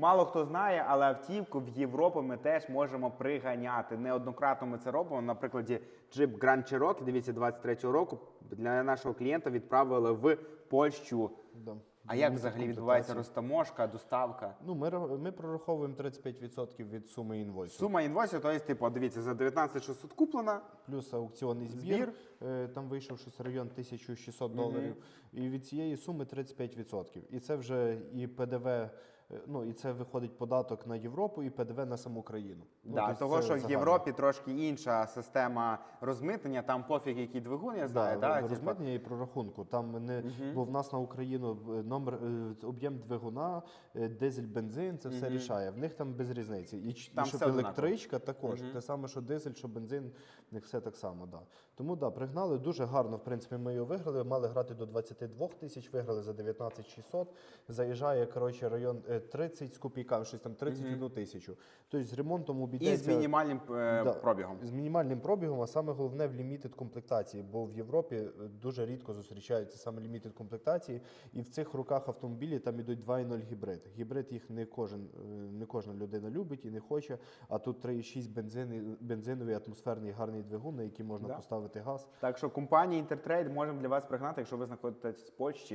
Мало хто знає, але автівку в Європу ми теж можемо приганяти. Неоднократно ми це робимо. На прикладі Jeep Grand Cherokee, дивіться, 23-го року для нашого клієнта відправили в Польщу. Да. А як взагалі відбувається розтаможка, доставка? Ну, ми, ми прораховуємо 35% від суми інвойсу. Сума інвойсу, то є, типу, дивіться, за 19 600 куплена. Плюс аукціонний збір, Збір. е, там вийшов щось район 1600 доларів. І від цієї суми 35%. І це вже і ПДВ, ну і це виходить податок на Європу і ПДВ на саму країну. Ну, да, тобто того, що в загально. Європі трошки інша система розмитнення, там пофіг, який двигун, я знаю. Да, Да, в- типу. розмитнення і прорахунку. Там не бо в нас на Україну е, номер е, об'єм двигуна, е, дизель, бензин, це все рішає. В них там без різниці. І, Там і щоб електричка також. Те саме, що дизель, що бензин, в них все так само. Да. Тому да, пригнали дуже гарно. В принципі, ми його виграли. Мали грати до 22 тисяч, виграли за 19 600. Заїжджає коротше район е, 30 з копійками, щось там 31 тисячу. Тобто з ремонтом І з мінімальним е, Да. пробігом. З мінімальним пробігом, а саме головне в лімітед комплектації, бо в Європі е, дуже рідко зустрічаються саме лімітед комплектації, і в цих руках автомобілі там ідуть 2.0 гібрид. Гібрид їх не кожен е, не кожна людина любить і не хоче. А тут 3.6 бензин, бензиновий атмосферний гарний двигун, на який можна Да. поставити газ. Так що компанія Intertrade можемо для вас пригнати, якщо ви знаходитесь в Польщі.